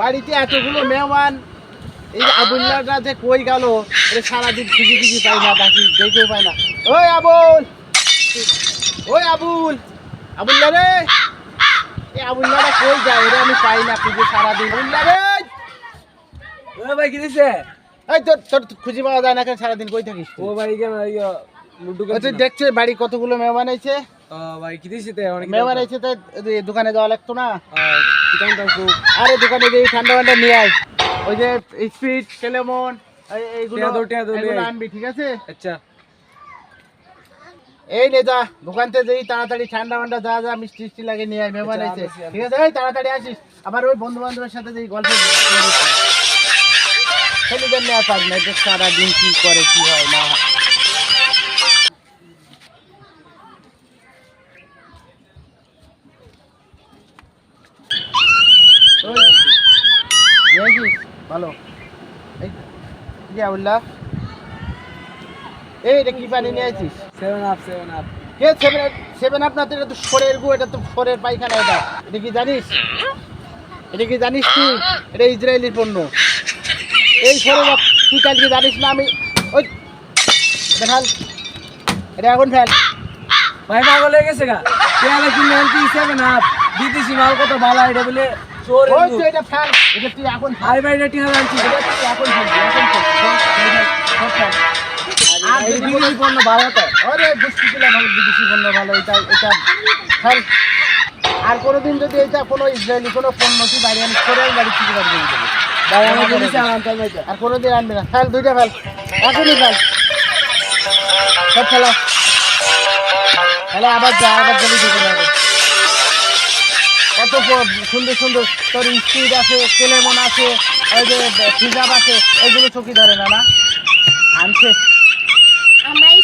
বাড়িতে এতগুলো মেহমান এই আবুল্লাটা যে কই গেল এটা সারাদিন খুঁজি খুঁজি পাই না বাকি দেখেও পাই না। ওই আবুল! ওই আবুল! আবুল্লা রে! এই আবুল্লাটা কই যায় এটা আমি পাই না খুঁজে সারাদিন। আবুল্লা রে! ও ভাই কি দিছে এই তোর তোর খুঁজে পাওয়া যায় না কেন সারাদিন কই থাকিস ও ভাই কে লুডু ও তুই দেখছিস বাড়ি কতগুলো মেহমান আছে ও ভাই কি দিছে তে? অনেক মেহমান আছে তো দোকানে যাওয়া লাগতো না? আরে দোকানে গিয়ে ঠান্ডা ঠান্ডা নিয়ে আয়। ওই যে স্পিড কেলেমন এই- এইগুলো। আনবি ঠিক আছে? আচ্ছা। এই নে যা দোকান থেকে যেই তাড়াতাড়ি ঠান্ডা ঠান্ডা যা যা মিষ্টি মিষ্টি লাগে নিয়ে আয় মেহমান আচ্ছা, আছে ঠিক আছে? এই তাড়াতাড়ি আসিস। আবার ওই বন্ধু বান্ধবের সাথে যেই গল্প ছেলেদের নেওয়া না যে সারাদিন কি করে কি হয় না ভালো। এই এই এটা কি পানি নিয়ে আসিস সেভেন আপ সেভেন আপ কে সেভেন সেভেন আপ না এটা তো সরের গু এটা তো সরের পায়খানা এটা। এটা কি জানিস? এটা কি জানিস তুই? এটা ইসরায়েলির পণ্য। এই সরের তুই কালকে জানিস না আমি ওই ফেল। এটা এখন ফেল। ভাই পাগল হয়ে গেছে গা। পেয়ালে কিনে আনতি সেভেন আপ বিদেশি মাল কত ভালো এটা বলে চোর ওই তো এটা ফেল এটা তুই এখন ফেল আই ভাই এটা টিহা আনছি এটা তুই এখন ফেল। আর এই বিদেশি পণ্য ভালো তো। আরে বুঝতে ছিলাম ভালো বিদেশি পণ্য ভালো এটা এটা ফেল। আর কোনোদিন যদি এটা কোনো ইসরায়েলি কোনো পণ্য তুই বাড়ি আনিস করে আমি বাড়ি থেকে বাড়ি দিয়ে দেবো ভাই আমার আনতে আর কোনোদিন আনবি না। ফেল দুইটা ফেল। এখনই ফেল। সব ফেলা। ফেলে আবার যা আবার ঢুকে যাবে। কত সুন্দর সুন্দর তোর স্পিড আছে কেলেমন আছে, এই যে ফিজাব আছে, এইগুলো চোখে ধরে না না? আনছে। আমরাই